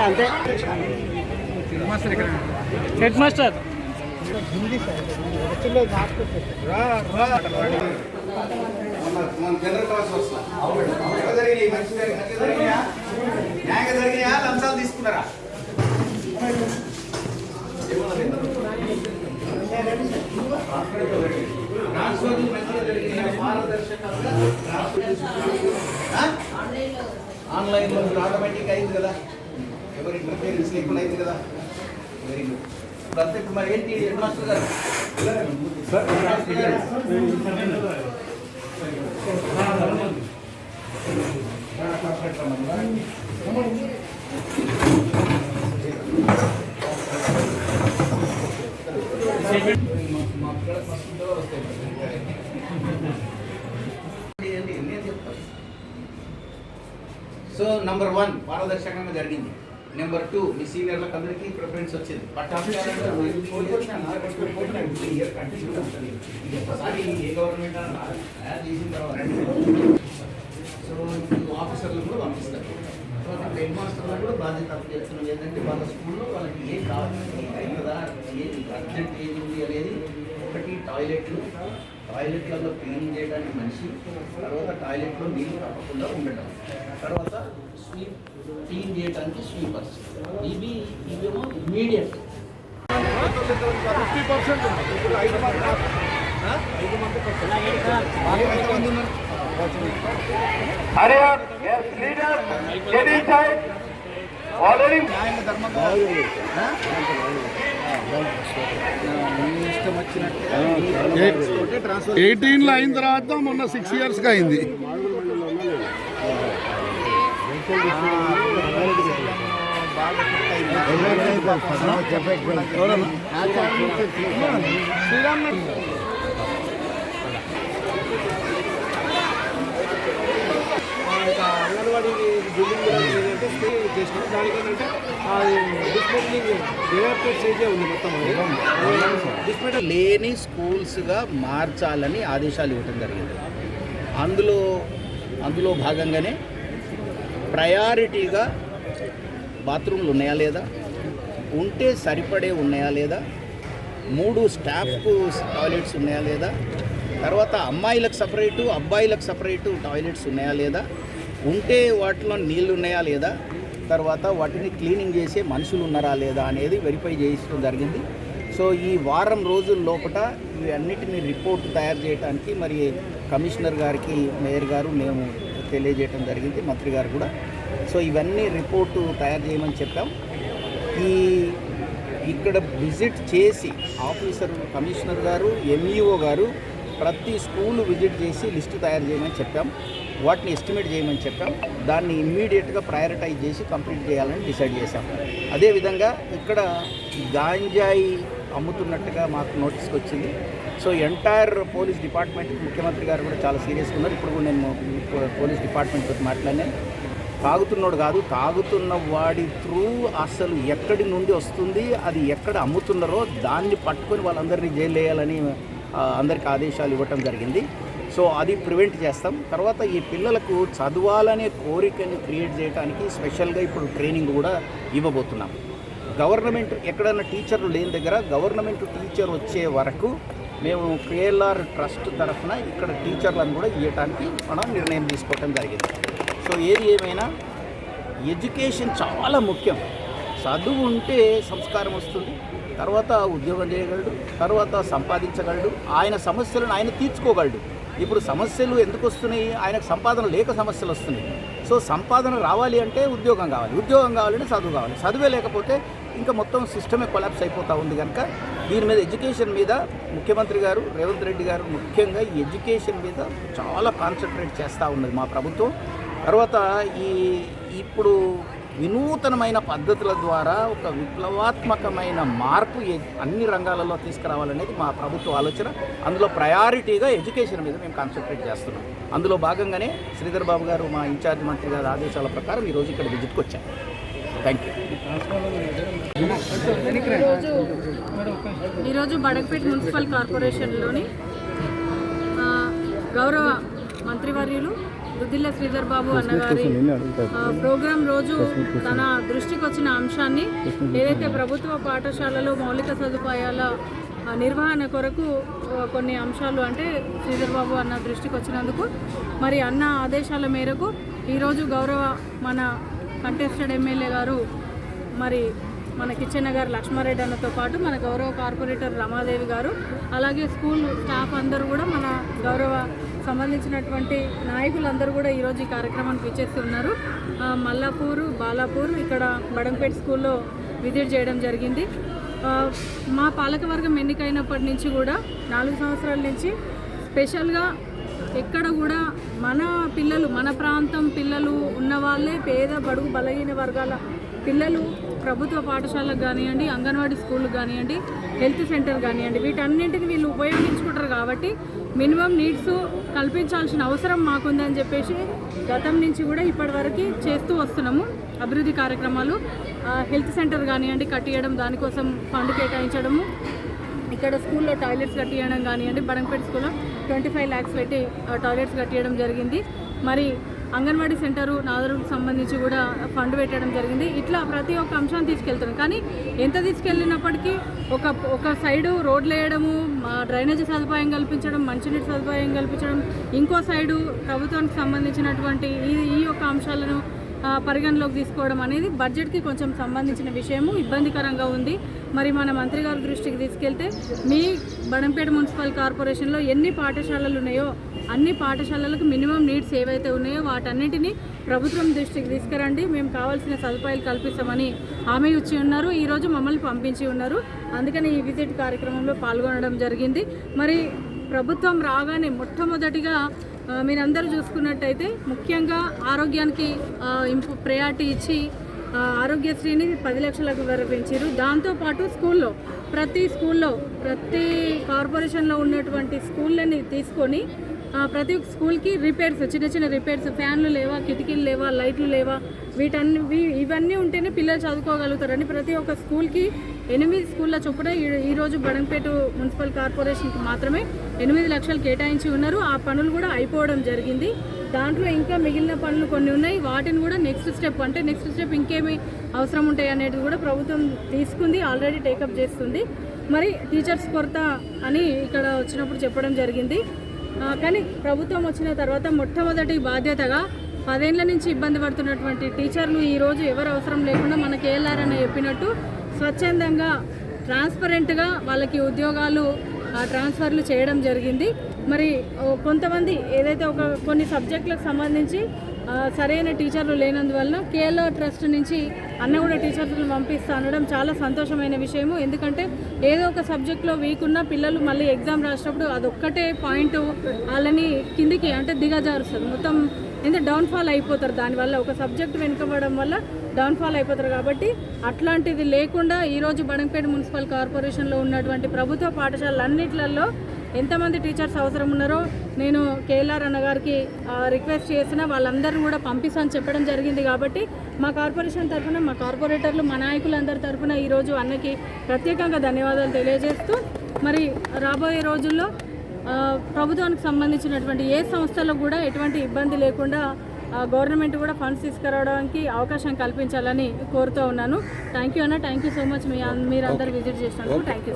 అంతే head master మన general class వస్తున్నా ఎక్కడ జరిగినాయి మంచి జరిగినాయి మంచిగా జరిగినాయా న్యాయంగా జరిగినాయా లంచాలు తీసుకున్నారా ట్రాన్స్ఫర్ మంచిగా జరిగినాయా పారదర్శకంగా ట్రాన్స్ఫర్ తీసుకున్నారా? ఆ? ఆన్లైన్లో ఆటోమేటిక్ అయింది కదా ఎవరి ఇంటర్ఫియరెన్స్ లేకుండా అయింది కదా. Very good. అంతే ఇప్పుడు మరి ఏంటి హెడ్ మాస్టర్ గారు? సో నంబర్ వన్ పారదర్శకంగా జరిగింది. నెంబర్ టూ మీ సీనియర్లకు అందరికీ ప్రిఫరెన్స్ వచ్చింది. బట్ ఒకసారి ఏ గవర్నమెంట్ చేసిన తర్వాత. సో ఆఫీసర్లు కూడా పంపిస్తారు. సో హెడ్ మాస్టర్లు కూడా బాధ్యత అప్పచెప్తున్నాం. ఏంటంటే వాళ్ళ స్కూల్లో వాళ్ళకి ఏం కావాలి అవుతుందా ఏది అర్జెంట్ ఏది ఉంది అనేది ఒకటి టాయిలెట్లు. టాయిలెట్లలో క్లీన్ చేయడానికి మనిషి. తర్వాత టాయిలెట్లో నీళ్ళు తప్పకుండా ఉండటం. తర్వాత స్వీప్ క్లీన్ చేయడానికి స్వీపర్స్. ఇవి ఇవేమో immediate yes, leader, get inside. Already. ఎయిటీన్లో అయిన తర్వాత మొన్న సిక్స్ ఇయర్స్గా అయింది. అంగన్వాడీ బిల్డింగ్ స్టే చేసినాం దానికి ఏంటంటే అది డిస్మెంట్లింగ్ డెవలప్మెంట్ స్టేజే ఉంది మొత్తం లేని స్కూల్స్గా మార్చాలని ఆదేశాలు ఇవ్వటం జరిగింది. అందులో అందులో భాగంగానే ప్రయారిటీగా బాత్రూమ్లు ఉన్నాయా లేదా? ఉంటే సరిపడే ఉన్నాయా లేదా? మూడు స్టాఫ్కు టాయిలెట్స్ ఉన్నాయా లేదా? తర్వాత అమ్మాయిలకు సపరేటు అబ్బాయిలకు సపరేటు టాయిలెట్స్ ఉన్నాయా లేదా? ఉంటే వాటిలో నీళ్ళు ఉన్నాయా లేదా? తర్వాత వాటిని క్లీనింగ్ చేసే మనుషులు ఉన్నారా లేదా అనేది వెరిఫై చేయించడం జరిగింది. సో ఈ వారం రోజుల లోపల ఇవి రిపోర్ట్ తయారు చేయడానికి మరి కమిషనర్ గారికి మేయర్ గారు మేము తెలియజేయడం జరిగింది మంత్రి గారు కూడా. సో ఇవన్నీ రిపోర్టు తయారు చేయమని చెప్పాం. ఈ ఇక్కడ విజిట్ చేసి ఆఫీసర్ కమిషనర్ గారు ఎంఈఓ గారు ప్రతి స్కూల్ విజిట్ చేసి లిస్టు తయారు చేయమని చెప్పాం. వాటిని ఎస్టిమేట్ చేయమని చెప్పాం. దాన్ని ఇమ్మీడియట్గా ప్రయారిటైజ్ చేసి కంప్లీట్ చేయాలని డిసైడ్ చేశాం. అదేవిధంగా ఇక్కడ గాంజాయి అమ్ముతున్నట్టుగా మాకు నోటీస్కి వచ్చింది. సో ఎంటైర్ పోలీస్ డిపార్ట్మెంట్ ముఖ్యమంత్రి గారు కూడా చాలా సీరియస్గా ఉన్నారు. ఇప్పుడు కూడా నేను పోలీస్ డిపార్ట్మెంట్ తోటి మాట్లాడినాను తాగుతున్నోడు కాదు తాగుతున్న వాడి త్రూ అసలు ఎక్కడి నుండి వస్తుంది అది ఎక్కడ అమ్ముతున్నారో దాన్ని పట్టుకొని వాళ్ళందరినీ జైలు వేయాలని అందరికి ఆదేశాలు ఇవ్వటం జరిగింది. సో అది ప్రివెంట్ చేస్తాం. తర్వాత ఈ పిల్లలకు చదవాలనే కోరికని క్రియేట్ చేయడానికి స్పెషల్గా ఇప్పుడు ట్రైనింగ్ కూడా ఇవ్వబోతున్నాం. గవర్నమెంట్ ఎక్కడైనా టీచర్లు లేని దగ్గర గవర్నమెంట్ టీచర్ వచ్చే వరకు మేము కేఎల్ఆర్ ట్రస్ట్ తరఫున ఇక్కడ టీచర్లను కూడా ఇవ్వడానికి మనం నిర్ణయం తీసుకోవటం జరిగింది. సో ఏది ఏమైనా ఎడ్యుకేషన్ చాలా ముఖ్యం. చదువు ఉంటే సంస్కారం వస్తుంది. తర్వాత ఉద్యోగం చేయగలడు తర్వాత సంపాదించగలడు ఆయన సమస్యలను ఆయన తీర్చుకోగలడు. ఇప్పుడు సమస్యలు ఎందుకు వస్తున్నాయి? ఆయనకు సంపాదన లేక సమస్యలు వస్తున్నాయి. సో సంపాదన రావాలి అంటే ఉద్యోగం కావాలి. ఉద్యోగం కావాలంటే చదువు కావాలి. చదువే లేకపోతే ఇంకా మొత్తం సిస్టమే కొలాప్స్ అయిపోతూ ఉంది కనుక దీని మీద ఎడ్యుకేషన్ మీద ముఖ్యమంత్రి గారు రేవంత్ రెడ్డి గారు ముఖ్యంగా ఈ ఎడ్యుకేషన్ మీద చాలా కాన్సన్ట్రేట్ చేస్తూ ఉన్నది మా ప్రభుత్వం. తర్వాత ఈ ఇప్పుడు వినూతనమైన పద్ధతుల ద్వారా ఒక విప్లవాత్మకమైన మార్పు అన్ని రంగాలలో తీసుకురావాలనేది మా ప్రభుత్వ ఆలోచన. అందులో ప్రయారిటీగా ఎడ్యుకేషన్ మీద మేము కాన్సన్ట్రేట్ చేస్తున్నాం. అందులో భాగంగానే శ్రీధర్ బాబు గారు మా ఇన్ఛార్జ్ మంత్రి గారి ఆదేశాల ప్రకారం ఈరోజు ఇక్కడ విజిట్కి వచ్చాం. థ్యాంక్ యూ ఈరోజు ఈరోజు మున్సిపల్ కార్పొరేషన్లోని గౌరవ మంత్రివర్యులు దుద్దిల్ల శ్రీధర్ బాబు అన్నగారి ప్రోగ్రాం రోజు తన దృష్టికి వచ్చిన అంశాన్ని ఏదైతే ప్రభుత్వ పాఠశాలలో మౌలిక సదుపాయాల నిర్వహణ కొరకు కొన్ని అంశాలు అంటే శ్రీధర్ బాబు అన్న దృష్టికి వచ్చినందుకు మరి అన్న ఆదేశాల మేరకు ఈరోజు గౌరవ మన కంటెస్టెడ్ ఎమ్మెల్యే గారు మరి మన కిచెన్ గారు లక్ష్మారెడ్డి అన్నతో పాటు మన గౌరవ కార్పొరేటర్ రమాదేవి గారు అలాగే స్కూల్ స్టాఫ్ అందరూ కూడా మన గౌరవ సంబంధించినటువంటి నాయకులందరూ కూడా ఈరోజు ఈ కార్యక్రమానికి విచ్చేసి ఉన్నారు మల్లాపూర్ బాలాపూర్ ఇక్కడ బడంపేట్ స్కూల్లో విజిట్ చేయడం జరిగింది. మా పాలకవర్గం ఎన్నికైనప్పటి నుంచి కూడా నాలుగు సంవత్సరాల నుంచి స్పెషల్గా ఎక్కడ కూడా మన పిల్లలు మన ప్రాంతం పిల్లలు ఉన్న వాళ్ళే పేద బడుగు బలహీన వర్గాల పిల్లలు ప్రభుత్వ పాఠశాలకు కానివ్వండి అంగన్వాడీ స్కూళ్ళకు కానివ్వండి హెల్త్ సెంటర్ కానివ్వండి వీటన్నింటిని వీళ్ళు ఉపయోగించుకుంటారు కాబట్టి మినిమం నీడ్స్ కల్పించాల్సిన అవసరం మాకుందని చెప్పేసి గతం నుంచి కూడా ఇప్పటివరకు చేస్తూ వస్తున్నాము. అభివృద్ధి కార్యక్రమాలు హెల్త్ సెంటర్ కానివ్వండి కట్టియడం దానికోసం ఫండ్ కేటాయించడము ఇక్కడ స్కూల్లో టాయిలెట్స్ కట్టియడం కానివ్వండి బడంపేట స్కూల్లో ట్వంటీ ఫైవ్ ల్యాక్స్ పెట్టి ఆ, టాయిలెట్స్ కట్టియడం జరిగింది. మరి అంగన్వాడీ సెంటరు నాదరుకు సంబంధించి కూడా ఫండ్ పెట్టడం జరిగింది. ఇట్లా ప్రతి ఒక్క అంశాన్ని తీసుకెళ్తున్నాం కానీ ఎంత తీసుకెళ్ళినప్పటికీ ఒక ఒక సైడు రోడ్లు వేయడము డ్రైనేజీ సదుపాయం కల్పించడం మంచినీటి సదుపాయం కల్పించడం ఇంకో సైడు ప్రభుత్వానికి సంబంధించినటువంటి ఈ ఈ యొక్క అంశాలను పరిగణలోకి తీసుకోవడం అనేది బడ్జెట్కి కొంచెం సంబంధించిన విషయము ఇబ్బందికరంగా ఉంది. మరి మన మంత్రి గారి దృష్టికి తీసుకెళ్తే మీ బడంపేట మున్సిపల్ కార్పొరేషన్లో ఎన్ని పాఠశాలలు ఉన్నాయో అన్ని పాఠశాలలకు మినిమం నీడ్స్ ఏవైతే ఉన్నాయో వాటన్నిటిని ప్రభుత్వం దృష్టికి తీసుకురండి. మేము కావాల్సిన సదుపాయాలు కల్పిస్తామని హామీ ఇచ్చి ఉన్నారు. ఈరోజు మమ్మల్ని పంపించి ఉన్నారు. అందుకని ఈ విజిట్ కార్యక్రమంలో పాల్గొనడం జరిగింది. మరి ప్రభుత్వం రాగానే మొట్టమొదటిగా మీరందరూ చూసుకున్నట్టయితే ముఖ్యంగా ఆరోగ్యానికి ఇంపు ప్రయారిటీ ఇచ్చి ఆరోగ్యశ్రీని పది లక్షలకు వరకు పెంచారు దాంతోపాటు స్కూల్లో ప్రతి స్కూల్లో ప్రతి కార్పొరేషన్లో ఉన్నటువంటి స్కూళ్ళని తీసుకొని ప్రతి ఒక్క స్కూల్కి రిపేర్స్ చిన్న చిన్న రిపేర్స్ ఫ్యాన్లు లేవా కిటికీలు లేవా లైట్లు లేవా వీటన్ని ఇవన్నీ ఉంటేనే పిల్లలు చదువుకోగలుగుతారని ప్రతి ఒక్క స్కూల్కి ఎనిమిది స్కూళ్ళ చొప్పున ఈ- ఈరోజు బడంపేట మున్సిపల్ కార్పొరేషన్కి మాత్రమే ఎనిమిది లక్షలు కేటాయించి ఉన్నారు. ఆ పనులు కూడా అయిపోవడం జరిగింది. దాంట్లో ఇంకా మిగిలిన పనులు కొన్ని ఉన్నాయి. వాటిని కూడా నెక్స్ట్ స్టెప్ అంటే నెక్స్ట్ స్టెప్ ఇంకేమి అవసరం ఉంటాయి అనేది కూడా ప్రభుత్వం తీసుకుంది. ఆల్రెడీ టేకప్ చేస్తుంది. మరి టీచర్స్ కొరత అని ఇక్కడ వచ్చినప్పుడు చెప్పడం జరిగింది. కానీ ప్రభుత్వం వచ్చిన తర్వాత మొట్టమొదటి బాధ్యతగా పదేళ్ళ నుంచి ఇబ్బంది పడుతున్నటువంటి టీచర్లు ఈరోజు ఎవరు అవసరం లేకుండా మనకి వెళ్ళారని అని చెప్పినట్టు స్వచ్ఛందంగా ట్రాన్స్పరెంట్గా వాళ్ళకి ఉద్యోగాలు ట్రాన్స్ఫర్లు చేయడం జరిగింది. మరి ఓ, కొంతమంది ఏదైతే ఒక కొన్ని సబ్జెక్టులకు సంబంధించి సరైన టీచర్లు లేనందువల్ల కేఎల్ఆర్ ట్రస్ట్ నుంచి అన్న కూడా టీచర్లను పంపిస్తా అనడం చాలా సంతోషమైన విషయము. ఎందుకంటే ఏదో ఒక సబ్జెక్ట్లో వీక్ ఉన్న పిల్లలు మళ్ళీ ఎగ్జామ్ రాసినప్పుడు అదొక్కటే పాయింట్ వాళ్ళని కిందికి అంటే దిగజారుస్తుంది. మొత్తం ఎంత డౌన్ఫాల్ అయిపోతారు. దానివల్ల ఒక సబ్జెక్ట్ వెనుకబడడం వల్ల డౌన్ఫాల్ అయిపోతారు కాబట్టి అట్లాంటిది లేకుండా ఈరోజు బడంపేట మున్సిపల్ కార్పొరేషన్లో ఉన్నటువంటి ప్రభుత్వ పాఠశాలన్నిట్లలో ఎంతమంది టీచర్స్ అవసరం ఉన్నారో నేను కేఎల్ఆర్ అన్న గారికి రిక్వెస్ట్ చేసిన వాళ్ళందరినీ కూడా పంపిస్తాను చెప్పడం జరిగింది కాబట్టి మా కార్పొరేషన్ తరఫున మా కార్పొరేటర్లు మా నాయకులందరి తరఫున ఈరోజు అన్నకి ప్రత్యేకంగా ధన్యవాదాలు తెలియజేస్తూ మరి రాబోయే రోజుల్లో ప్రభుత్వానికి సంబంధించినటువంటి ఏ సంస్థలో కూడా ఎటువంటి ఇబ్బంది లేకుండా గవర్నమెంట్ కూడా ఫండ్స్ తీసుకురావడానికి అవకాశం కల్పించాలని కోరుతూ ఉన్నాను. థ్యాంక్ యూ అన్న. థ్యాంక్ యూ సో మచ్ మీ మీరందరూ విజిట్ చేసినందుకు థ్యాంక్ యూ